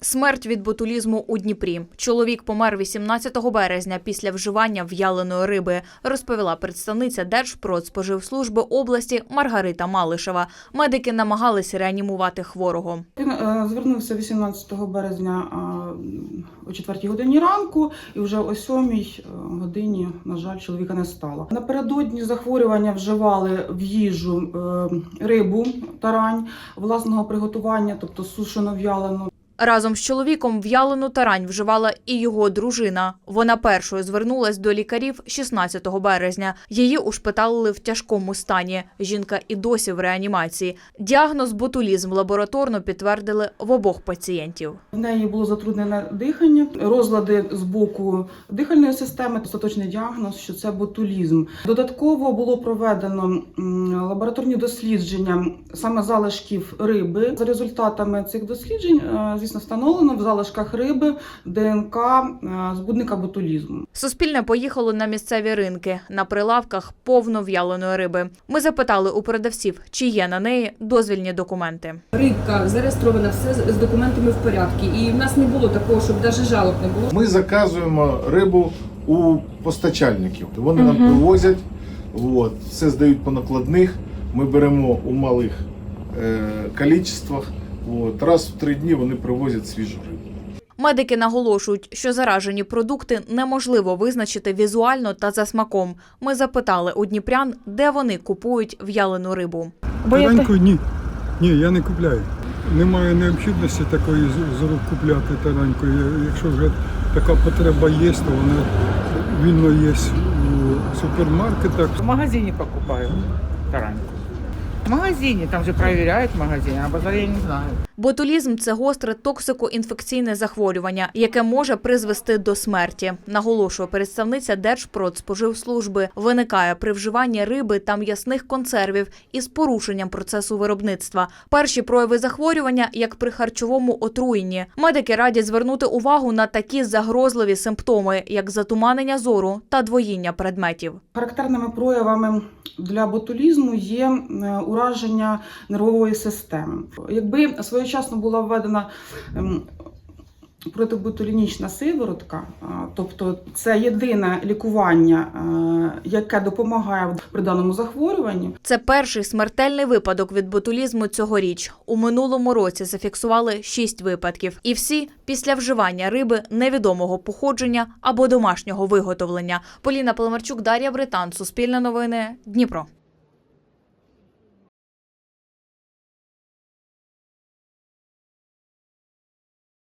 Смерть від ботулізму у Дніпрі. Чоловік помер 18 березня після вживання в'яленої риби, розповіла представниця Держпродспоживслужби області Маргарита Малишева. Медики намагалися реанімувати хворого. Він е, звернувся 18 березня е, о 4 годині ранку, і вже о 7 е, годині, на жаль, чоловіка не стало. Напередодні захворювання вживали в їжу рибу тарань власного приготування, тобто сушену в'ялену. Разом з чоловіком в'ялену тарань вживала і його дружина. Вона першою звернулась до лікарів 16 березня. Її ушпиталили в тяжкому стані. Жінка і досі в реанімації. Діагноз ботулізм лабораторно підтвердили в обох пацієнтів. В неї було затруднене дихання, розлади з боку дихальної системи, остаточний діагноз, що це ботулізм. Додатково було проведено лабораторні дослідження саме залишків риби. За результатами цих досліджень, е, звісно, встановлено в залишках риби ДНК е, збудника ботулізму. Суспільне поїхало на місцеві ринки. На прилавках повно в'яленої риби. Ми запитали у продавців, чи є на неї дозвільні документи. Рибка зареєстрована, все з документами в порядку. І в нас не було такого, щоб навіть жалоб не було. Ми заказуємо рибу у постачальників. Вони нам привозять, от, все здають по накладних. Ми беремо у малих е, кількостях. От, раз в три дні вони привозять свіжу рибу. Медики наголошують, що заражені продукти неможливо визначити візуально та за смаком. Ми запитали у дніпрян, де вони купують в'ялену рибу. Тараньку ні. Ні, я не купляю. Немає необхідності такої з- рук купляти тараньку. Якщо вже така потреба є, то вона вільно є у супермаркетах. В магазине покупаю тараньку. В магазине, там же проверяют в магазине, а базаре я не знаю. Ботулізм це гостре токсико-інфекційне захворювання, яке може призвести до смерті. Наголошує представниця Держпродспоживслужби. Виникає при вживанні риби та м'ясних консервів із порушенням процесу виробництва. Перші прояви захворювання, як при харчовому отруєнні. Медики радять звернути увагу на такі загрозливі симптоми, як затуманення зору та двоїння предметів. Характерними проявами для ботулізму є е, ураження нервової системи. Якби своєчасно була введена ем, протиботулінічна сиворотка, тобто це єдине лікування, е, яке допомагає при даному захворюванні, Це перший смертельний випадок від ботулізму цьогоріч. У минулому році зафіксували шість випадків, і всі після вживання риби невідомого походження або домашнього виготовлення. Поліна Поломарчук, Дар'я Британ, Суспільне новини, Дніпро.